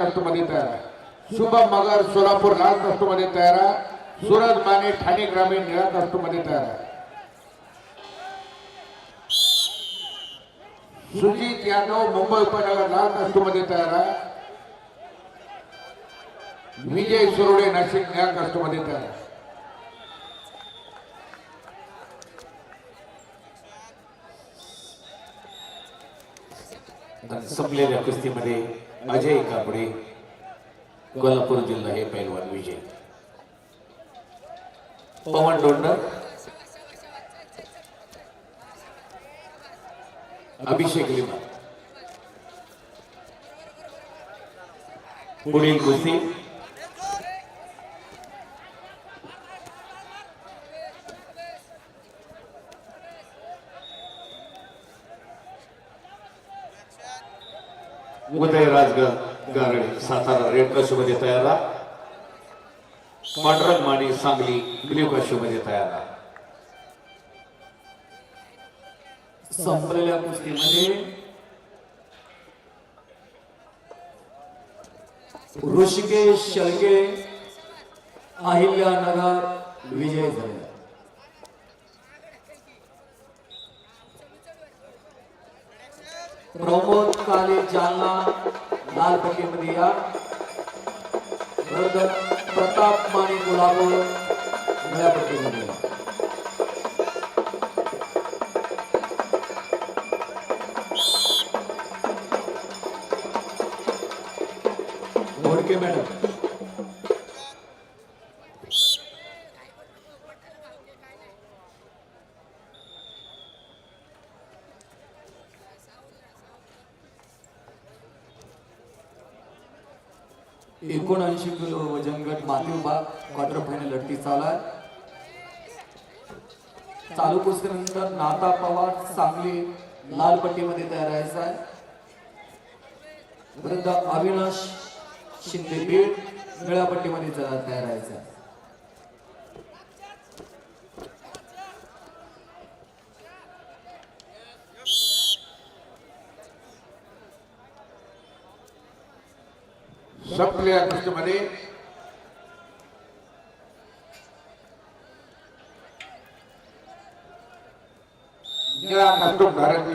मध्ये तयार आहे. शुभम मगर सोलापूर लाल मध्ये तयार आहे. सूरज माने ठाणे ग्रामीण निळा मध्ये तयार आहे. सुजित यादव मुंबई उपनगर लाल मध्ये तयार आहे. विजय सुरोडे नाशिक निळा मध्ये तयार आहे. संपलेल्या कुस्तीमध्ये अजय कापडे कोल्हापूर जिल्हा हे पैलवान विजय. पवन डोंडर अभिषेक लिमा. पुढील कुस्ती उदयराज ग- गारडे सातारा रेडमध्ये तयार आहे. माने सांगली ब्ल्यू मध्ये तयार संपलेल्या कुस्तीमध्ये ऋषिकेश शेळके अहिल्यानगर विजय झाले प्रमोद काले जालना लाल पट्टीमध्ये या वर्धन प्रताप माने कोल्हापूर निळ्या पट्टीमध्ये या मोडके मॅडम. एकोणऐंशी किलो वजन गट माती उभा. क्वार्टर फायनल लढती चालू आहे. चालू कुस्तीनंतर नाता पवार सांगली लाल पट्टीमध्ये तयार व्हायचा आहे. वृद्ध अविनाश शिंदे बीड निळ्या पट्टीमध्ये तयार व्हायचा आहे. संपलेल्या कुस्तीमध्ये निळा धारण